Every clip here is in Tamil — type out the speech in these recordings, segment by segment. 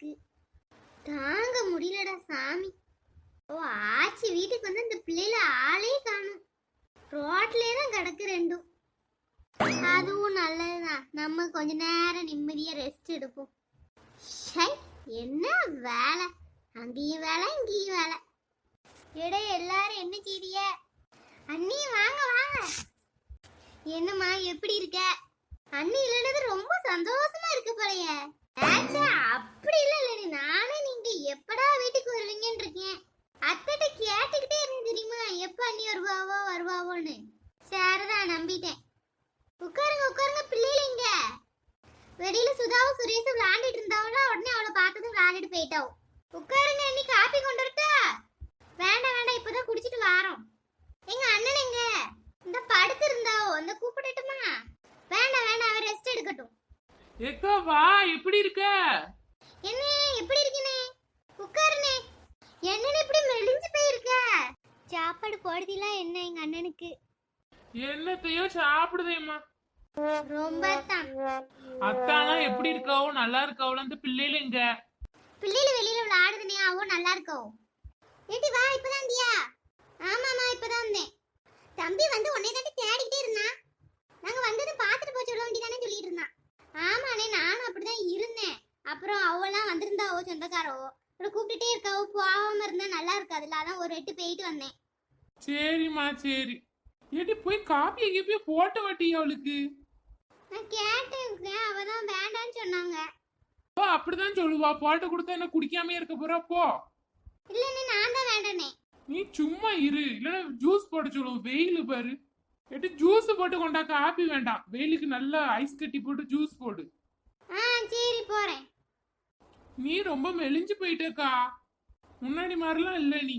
இருக்கு. தாங்க முடியலடா சாமி. ஓ ஆச்சி வீட்டுக்கு வந்து இந்த பிள்ளைல ஆளே காணும். ரோட்லயே தான் கிடக்கு ரெண்டும். அதுவும் நல்லதுதான். நம்ம கொஞ்ச நேரம் நிம்மதியா ரெஸ்ட் எடுப்போம். ஷை என்ன வேலை? அங்கேயும் வேலை இங்கேயும் வேலை. எடே எல்லாரும் என்ன செய்திய அண்ணி வாங்க வாங்க. என்னம்மா எப்படி இருக்க? அண்ணி இல்லைன்றது ரொம்ப சந்தோஷமா இருக்கு போலயே. அப்படி இல்ல இல்லடி. நானே நீங்க எப்படா வீட்டுக்கு வருவீங்கன்னு இருக்கேன். அத்தைட்ட கேட்டுக்கிட்டே இருந்தேன் தெரியுமா? எப்ப அண்ணி வருவாவோ வருவாவோன்னு. சரிதான் நம்பிட்டேன். உட்காருங்க உட்காருங்க பிள்ளைல இங்க. வெளியில சுதாவும் சுரேஷும் விளையாண்டுட்டு இருந்தாவளோ? உடனே அவளை பார்த்ததும் விளையாண்டுட்டு போயிட்டாவும் உட்காருங்க அண்ணி காப்பி கொண்டு வரட்டா? வேண்டாம் வேண்டாம் இப்பதான் குடிச்சிட்டு வாரோம். எங்க அண்ணன் எங்க? இந்த படுத்து இருந்தாவோ? இந்த கூப்பிடட்டுமா? வேண்டாம் வேண்டாம் அவர் ரெஸ்ட் எடுக்கட்டும். ஏக்கா வா எப்படி இருக்க? என்ன எப்படி இருக்கீனே உட்காருனே என்னன்னு இப்படி மெலிஞ்சு போயிருக்க? சாப்பாடு போடுதில என்ன எங்க அண்ணனுக்கு? என்னத்தையோ சாப்பிடுதேம்மா. ரொம்ப தான் அத்தானா எப்படி இருக்காவோ நல்லா இருக்காவோ அந்த பிள்ளைல எங்க பிள்ளைல வெளியில விளையாடுதுனே அவோ நல்லா இருக்கோ ஏட்டி வா இப்பதான் வந்தியா? ஆமாமா இப்பதான் வந்தேன். தம்பி வந்து உன்னை தாண்டி தேடிக்கிட்டே இருந்தான் நாங்க வந்தது பார்த்துட்டு போய் சொல்ல வேண்டியதானே சொல்லிட்டு இருந்தான் ஆமாண்ணே நானும் அப்படிதான் இருந்தேன் அப்புறம் அவெல்லாம் வந்திருந்தாவோ சொந்தக்காரவோ அப்புறம் கூப்பிட்டுட்டே இருக்காவோ போகாம இருந்தா நல்லா இருக்காதுல்ல? அதான் ஒரு எட்டு போயிட்டு வந்தேன். சரிம்மா சரி. ஏடி போய் காப்பி எங்கேயும் போட்ட வாட்டி அவளுக்கு? நான் கேட்டேன் அவ தான் வேண்டான்னு சொன்னாங்க. ஓ அப்படிதான் சொல்லுவா. போட்ட கொடுத்தா என்ன குடிக்காம இருக்க போறா? போ. இல்லைன்னு நான் தான் வேண்டானே. நீ சும்மா இரு. இல்லைன்னா ஜூஸ் போட சொல்லுவோம். வெயில் பாரு. எட்டு ஜூஸ் போட்டு கொண்டா காப்பி வேண்டாம். வெயிலுக்கு நல்லா ஐஸ் கட்டி போட்டு ஜூஸ் போடு. ஆ சரி போறேன். நீ ரொம்ப மெலிஞ்சு போயிட்டக்கா. முன்னாடி மாதிரிலாம் இல்ல நீ.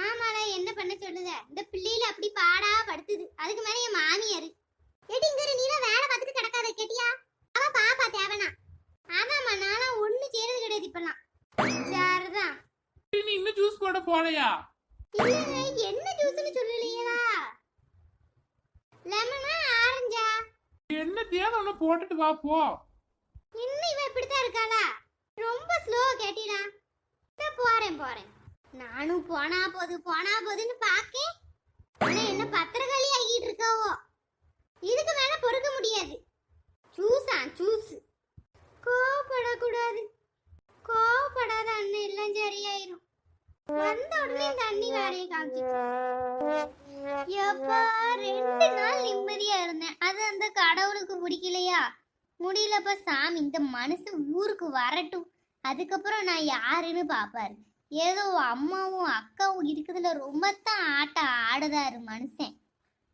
ஆமால என்ன பண்ண சொல்லுத இந்த பிள்ளையில அப்படி பாடா படுத்துது. அதுக்கு மேல என் மாமியாரு. ஏடி இங்க இரு, நீலாம் வேலை பார்த்துட்டு கிடக்காத கேட்டியா? அவ பாப்பா தேவனா? ஆமாமா நானும் ஒண்ணு செய்யறது கிடையாது இப்பெல்லாம். சரிதான் நீ இன்னும் ஜூஸ் போட போலையா? இல்லைங்க என்ன ஜூஸ்னு சொல்லலையேவா லெமனா ஆரஞ்சா என்ன தேவை ஒண்ணு போட்டுட்டு வா போ. இன்னும் இப்படித்தான் இருக்காளா? ரொம்ப ஸ்லோ கேட்டிடா. நான் போறேன் போறேன். நானும் போனா போது போனா போதுன்னு பாக்கேன் ஆனா என்ன பத்திரகாளி ஆகிட்டு இருக்காவோ. இதுக்கு மேல பொறுக்க முடியாது. ஜூஸா சூஸ் கோவப்படக்கூடாது. கோவப்படாத அண்ணன் எல்லாம் சரியாயிரும். வந்த உடனே தண்ணி அண்ணி வேலையை காமிச்சிட்டு எப்பா ரெண்டு நாள் நிம்மதியா இருந்தேன். அது அந்த கடவுளுக்கு பிடிக்கலையா முடியலப்பா சாமி இந்த மனுஷன் ஊருக்கு வரட்டும். அதுக்கப்புறம் நான் யாருன்னு பாப்பாரு. ஏதோ அம்மாவும் அக்காவும் இருக்கிறதுல ரொம்ப தான் ஆட்டம் ஆடுதாரு மனுஷன்.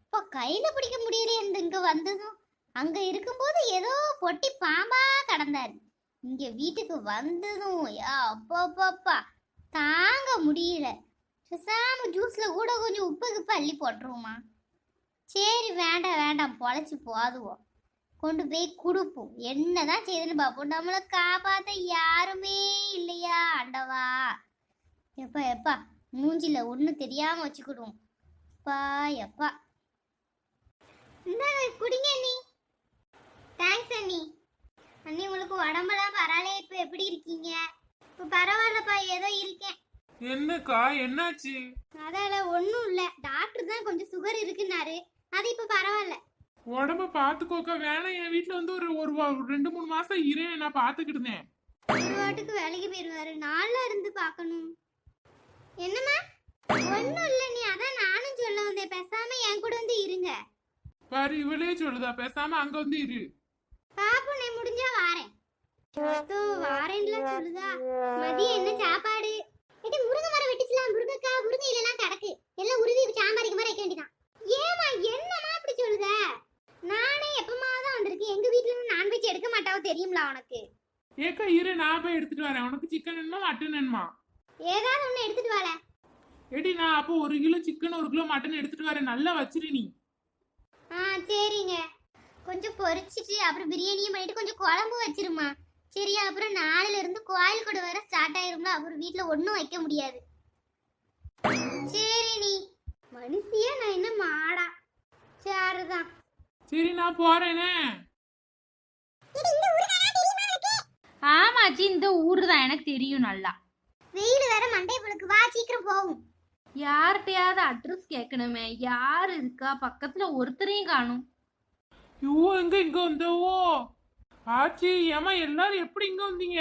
இப்போ கையில் பிடிக்க முடியலையே இந்த இங்க வந்ததும் அங்க இருக்கும்போது ஏதோ பொட்டி பாம்பா கடந்தாரு. இங்க வீட்டுக்கு வந்ததும் யா தாங்க முடியல. பேசாம ஜூஸ்ல கூட கொஞ்சம் உப்பு கிப்பு அள்ளி போட்டுருவோமா. சரி வேண்டாம் வேண்டாம் பொழைச்சி போதுவோம் கொண்டு போய் கொடுப்போம். என்னதான் செய்யுதுன்னு பார்ப்போம். நம்மளை காப்பாத்த யாருமே இல்லையா ஆண்டவா எப்பா எப்பா மூஞ்சில ஒன்றும் தெரியாம வச்சுக்கிடுவோம். பா எப்பா. இந்தாங்க குடிங்க அண்ணி. தேங்க்ஸ் அண்ணி. அண்ணி உங்களுக்கு உடம்பெல்லாம் பரவாயில்ல இப்போ எப்படி இருக்கீங்க? இப்போ பரவாயில்லப்பா ஏதோ இருக்கேன். என்னக்கா என்னாச்சு? அதால ஒன்றும் இல்லை. டாக்டர் தான் கொஞ்சம் சுகர் இருக்குன்னாரு. அது இப்போ பரவாயில்ல. உடம்ப பாத்துக்கோக்கா வேணாம் என் வீட்டுல வந்து ஒரு ஒரு ரெண்டு மூணு மாசம் இரு நான் பாத்துக்கிட்டு இருந்தேன். ஒரு வாட்டுக்கு வேலைக்கு போயிருவாரு. நாள்ல இருந்து பார்க்கணும் என்னம்மா? ஒன்றும் இல்லை நீ. அதான் நானும் சொல்ல வந்தேன். பேசாம என் கூட வந்து இருங்க. பாரு இவளே சொல்லுதா. பேசாம அங்க வந்து இரு. பாப்போம் நீ முடிஞ்சா வாரேன். சோத்தோ வாரேன்லாம் சொல்லுதா. மதியம் என்ன சாப்பாடு? ஏடி முருங்கை மரம் வெட்டிச்சுலாம். முருங்கைக்காய் முருங்கை இல்லைலாம் கிடக்கு. எல்லாம் உருவி சாம்பாரிக்கு மாதிரி வைக்க வேண்டியதான் ஏமா என்னம்மா இப்படி சொல்லுத நானே எப்பமா தான் வந்திருக்கேன் எங்க வீட்ல இருந்து நான்வெஜ் தெரியும்ல உனக்கு ஏக்கா இரு நான் போய் எடுத்துட்டு வரேன். உனக்கு சிக்கன் வேணுமா மட்டன் வேணுமா? ஏதாவது ஒண்ணு எடுத்துட்டு வாழ ஏடி நான் அப்போ ஒரு கிலோ சிக்கன் ஒரு கிலோ மட்டன் எடுத்துட்டு வரேன். நல்லா வச்சிரு நீ. ஆ சரிங்க. கொஞ்சம் பொரிச்சிட்டு அப்புறம் பிரியாணியும் பண்ணிட்டு கொஞ்சம் குழம்பு வச்சிருமா சரியா அப்புறம் நாளையில இருந்து கோயில் கூட வர ஸ்டார்ட் ஆயிரும்ல அப்புறம் வீட்ல ஒண்ணும் வைக்க முடியாது. சரி நீ. மனுஷியா நான் என்ன மாடா? சரிதான் சரி நான் போறேனே. ஆமாச்சி இந்த ஊரு தான் எனக்கு தெரியும் நல்லா. வெயில் வேற மண்டை புழுக்கு வா சீக்கிரம் போகும் யார்கிட்டயாவது அட்ரஸ் கேட்கணுமே யார் இருக்கா? பக்கத்துல ஒருத்தரையும் காணும். ஐயோ எங்க இங்க வந்தவோ? ஆச்சி ஏமா எல்லாரும் எப்படி இங்க வந்தீங்க?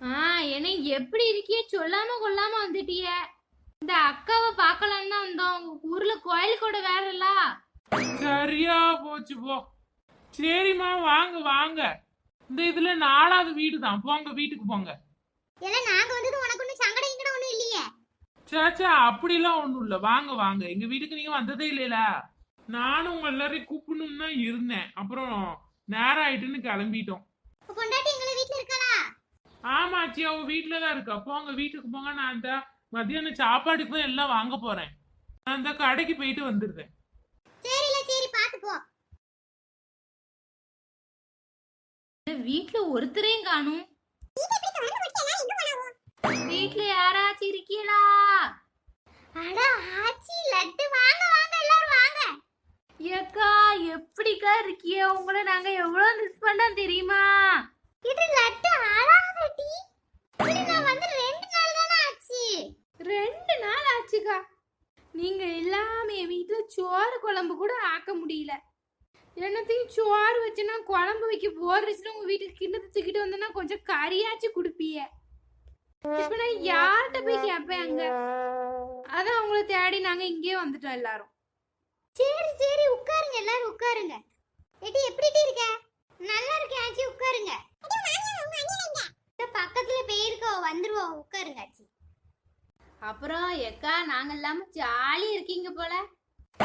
ஆ என்ன எப்படி இருக்கியே? சொல்லாம கொள்ளாம வந்துட்டிய. இந்த அக்காவை பார்க்கலான்னு வந்தோம். உங்க ஊர்ல கோயில் கூட வேற இல்ல. சரியா போச்சு போ. சரிம்மா வாங்க வாங்க. இந்த இதுல நாலாவது வீடு தான் போங்க வீட்டுக்கு போங்க. எல்லாம் நாங்க வந்தது உனக்கு ஒன்றும் சங்கடம் இங்கடம் ஒன்றும் இல்லையே? சேச்சா அப்படிலாம் ஒண்ணும் இல்ல. வாங்க வாங்க. எங்க வீட்டுக்கு நீங்க வந்ததே இல்லைல நானும் உங்க எல்லாரையும் கூப்பிடணும்னு தான் இருந்தேன். அப்புறம் நேரம் ஆயிட்டுன்னு கிளம்பிட்டோம். பொண்டாட்டி எங்களை இருக்காளா? ஆமாச்சி அவ வீட்டுல தான் இருக்கா. போங்க வீட்டுக்கு போங்க. நான் இந்த மத்தியானம் சாப்பாடுக்கு தான் எல்லாம் வாங்க போறேன். நான் இந்த கடைக்கு போயிட்டு வந்துருந்தேன் சரில சரி பார்த்து போ வீட்ல ஒருத்தரையும் காணும். வீட்ல யாராச்சும் இருக்கீங்களா அட ஆச்சி லட்டு. வாங்க வாங்க எல்லாரும் வாங்க. ஏக்கா எப்படிக்கா இருக்கிய? உங்களை நாங்க எவ்வளவு மிஸ் பண்ணோம் தெரியுமா? இது லட்டு இது நான் வந்து ரெண்டு நாள் தானே ஆச்சு. ரெண்டு நாள் ஆச்சுக்கா. நீங்க இல்லாம என் வீட்டுல சோறு குழம்பு கூட ஆக்க முடியல. என்னத்தையும் சோறு வச்சுனா குழம்பு வைக்க போடுச்சுன்னா உங்க வீட்டுக்கு கிண்ணத்தை தூக்கிட்டு வந்தேன்னா கொஞ்சம் கறியாச்சு குடுப்பிய. இப்ப நான் யார்கிட்ட போய் கேட்பேன் அங்க? அதான் அவங்கள தேடி நாங்க இங்கே வந்துட்டோம் எல்லாரும். சரி சரி உட்காருங்க எல்லாரும் உட்காருங்க. எட்டி எப்படி இருக்க? நல்லா இருக்கேன் ஆச்சி உட்காருங்க. பக்கத்துல போயிருக்கோ வந்துருவோம் உட்காருங்க ஆச்சி. அப்புறம் எக்கா நாங்க இல்லாம ஜாலியா இருக்கீங்க போல.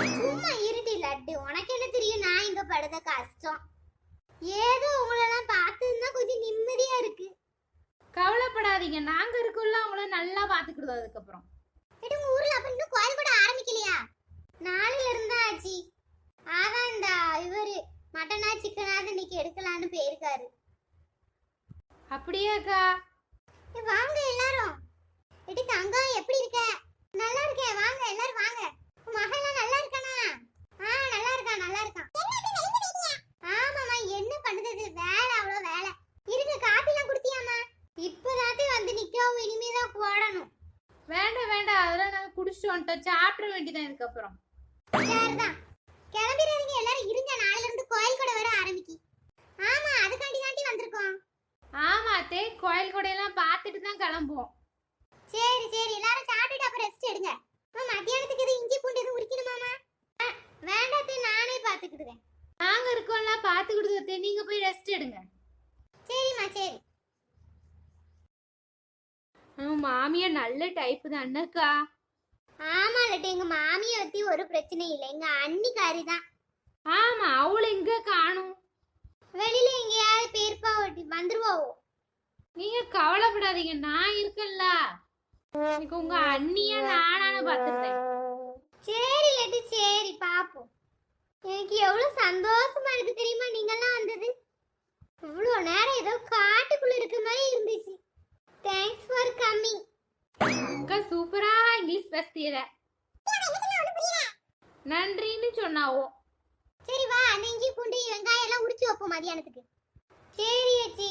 சும்மா இருடி லட்டு. உனக்கு என்ன தெரியும்? நான் இங்க படுத கஷ்டம். ஏதோ உங்களெல்லாம் பார்த்ததுன்னா கொஞ்சம் நிம்மதியா இருக்கு. கவலைப்படாதீங்க. நாங்க இருக்கோம்ல அவங்கள நல்லா பாத்துக்கிடுவோம் அதுக்கப்புறம். எடி உங்க ஊர்ல அப்ப இன்னும் கோயில் கூட ஆரம்பிக்கலையா? நாளையில இருந்தா ஆச்சி இவரு மட்டனா சிக்கனாவது இன்னைக்கு எடுக்கலான்னு போயிருக்காரு. அப்படியாக்கா வாங்க எல்லாரும். எடி தங்கம் எப்படி இருக்க? நல்லா இருக்கேன் வாங்க எல்லாரும் வாங்க உன் மகன்லாம் நல்லா இருக்கானா ஆ நல்லா இருக்கான் ஆமாம்மா என்ன பண்ணுறது வேலை அவ்வளோ வேலை. இருங்க காப்பிலாம் குடுத்தியாம்மா. இப்போதாத்தே வந்து நிற்கவும் இனிமே தான் போடணும் வேண்டாம் வேண்டாம். அதெல்லாம் நாங்க குடிச்சிட்டு வந்துட்டோம். சாப்பிட வேண்டியதான் இதுக்கப்புறம். சரிதான். கிளம்பிடுறீங்க எல்லாரும் இருங்க. நாளைல இருந்து கோயில் கூட வர ஆரம்பிக்கி. ஆமா அதுக்காண்டி தாண்டி வந்திருக்கோம். ஆமா அத்தே கோயில் கொடையெல்லாம் பார்த்துட்டு தான் கிளம்புவோம். சரி சரி. எல்லாரும் சாப்பிட்டுட்டு அப்புறம் ரெஸ்ட் எடுங்க அம்மா, மத்தியானத்துக்கு எதுவும் இஞ்சி பூண்டு எதுவும் உரிக்கணுமாமா ஆ, வேண்டாத்தே நானே பார்த்துக்கிடுவேன் நாங்க இருக்கோம்ல பார்த்து கொடுத்தே நீங்க போய் ரெஸ்ட் எடுங்க சரிம்மா சரி உம், மாமியா நல்ல டைப் தானக்கா ஆமா லட்டு எங்க மாமியை பத்தி ஒரு பிரச்சனை இல்லை. எங்க அன்னிக்காரி தான் ஆமா அவளை எங்க காணும்? வெளியில எங்கேயாவது பேர்ப்பா ஓட்டி வந்துருவோம் நீங்க கவலைப்படாதீங்க நான் இருக்கேன்ல. எனக்கு உங்க அண்ணியா நானானு பாத்துருந்தேன் சரி லட்டு சரி பாப்போம். எனக்கு எவ்வளவு சந்தோஷமா இருக்கு தெரியுமா? நீங்கெல்லாம் வந்தது. இவ்வளோ நேரம் ஏதோ காட்டுக்குள்ள இருக்க மாதிரி இருந்துச்சு. தேங்க்ஸ் ஃபார் கம்மிங் அக்கா சூப்பரா இங்கிலீஷ் பேசுறீர நன்றின்னு சொன்னாவோ? சரி வா அந்த இஞ்சி பூண்டு வெங்காயம் எல்லாம் உரிச்சு வைப்போம் மதியானத்துக்கு. சரி அச்சி.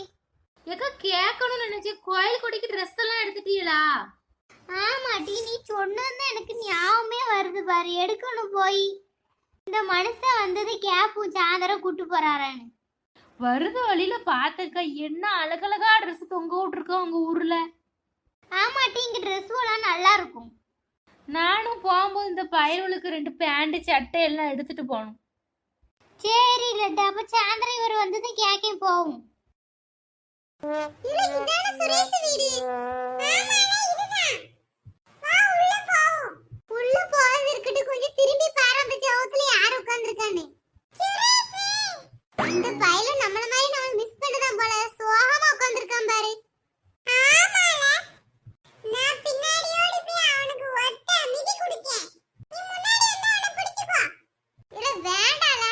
ஏக்கா கேட்கணும்னு நினைச்சேன் கோயில் கொடிக்கு ட்ரெஸ் எல்லாம் எடுத்துட்டீங்களா? ஆமாட்டி நீ சொன்னதுதான் எனக்கு ஞாபகமே வருது பாரு. எடுக்கணும் போய். இந்த மனுஷன் வந்தது கேப்பும் சாயந்தரம் கூட்டு போறாரான்னு. வருத வழியில பார்த்தக்கா என்ன அழகழகா ட்ரெஸ் தொங்க விட்டுருக்கோம் உங்க ஊர்ல? ஆமாட்டி இங்க ட்ரெஸ் எல்லாம் நல்லா இருக்கும் நானும் போகும்போது இந்த பயலுக்கு ரெண்டு பேண்ட் சட்டை எல்லாம் எடுத்துட்டு போகணும். சரி லட்டு அப்ப சாயந்தரம் இவர் வந்தது கேட்க போகும் சுரேஷ் வீடு உள்ள போறது இருக்கட்டும் கொஞ்சம் திரும்பி பாரு அந்த சவுத்துல யார் உட்கார்ந்திருக்கான்னு அந்த பையல நம்மள மாதிரி நம்ம மிஸ் பண்ணதான் போல சோகமா உட்கார்ந்திருக்கான் பாரு நான் பின்னாடி ஓடி போய் அவனுக்கு ஒட்ட மிதி குடிக்கேன் நீ முன்னாடி வந்து அவனை பிடிச்சுக்கோ இல்ல வேண்டால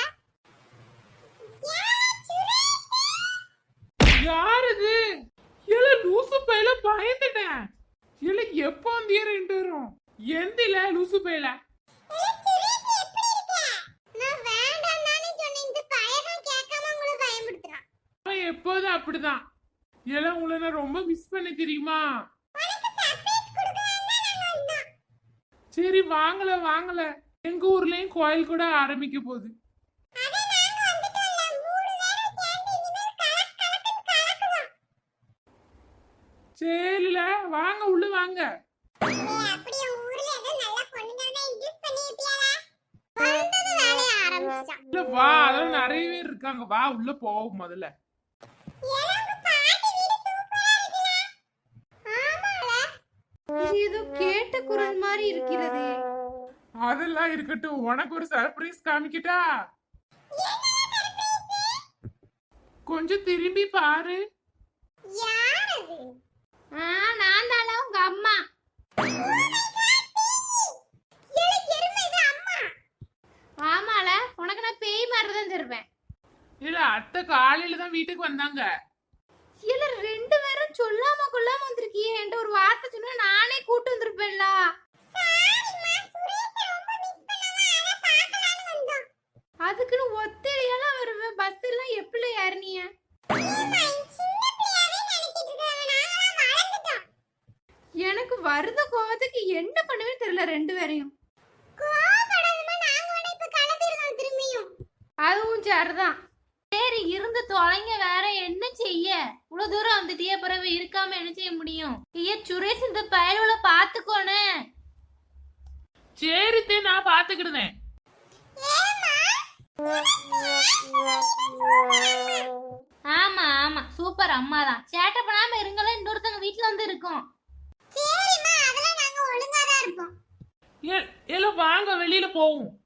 யார் இது இல்ல லூசு பையில பயந்துட்டேன் இல்ல எப்போ வந்திய ரெண்டு வரும். எந்தில லூசு பையில. எப்போதும் அப்படிதான். எல்லாம் உங்களை நான் ரொம்ப மிஸ் பண்ண தெரியுமா? சரி வாங்கல வாங்கல. எங்க ஊர்லயும் கோயில் கூட ஆரம்பிக்க போகுது. வாங்க உள்ள வாங்க. இல்ல வா அதெல்லாம் நிறைய பேர் இருக்காங்க. வா உள்ள போவோம் முதல்ல. இது ஏதோ கேட்ட குரல் மாதிரி இருக்கிறது. அதெல்லாம் இருக்கட்டும். உனக்கு ஒரு சர்ப்ரைஸ் காமிக்கிட்டா. கொஞ்சம் திரும்பி பாரு. நான் தானே உங்க அம்மா. ஆமால உனக்கு நான் பேய் மாதிரி தான் தருவேன். இல்ல அத்தை காலையில தான் வீட்டுக்கு வந்தாங்க. இல்ல ரெண்டு பேரும் சொல்லாம கொள்ளாம வந்திருக்கியே. என்கிட்ட ஒரு வார்த்தை சொன்னா நானே கூட்டு வந்திருப்பேன்ல. அதுக்குன்னு ஒத்தையெல்லாம் வருவேன் பஸ் எல்லாம் எப்படி ஏறினிய வருத கோவத்துக்கு என்ன பண்ணுவேன்னு தெரியல ரெண்டு பேரையும். அதுவும் சரிதான். சரி இருந்து தொலைங்க வேற என்ன செய்ய? இவ்வளவு தூரம் வந்துட்டியே பிறகு இருக்காம என்ன செய்ய முடியும்? ஐயா சுரேஷ் இந்த பயலுல பாத்துக்கோனே சரித்தே நான் பாத்துக்கிடுதேன் ஆமா ஆமா. சூப்பர் அம்மா தான் சேட்டை பண்ணாம இருங்களேன் இன்னொருத்தங்க வீட்டுல வந்து இருக்கோம். ஏ- ஏல வாங்க வெளியில போவோம்.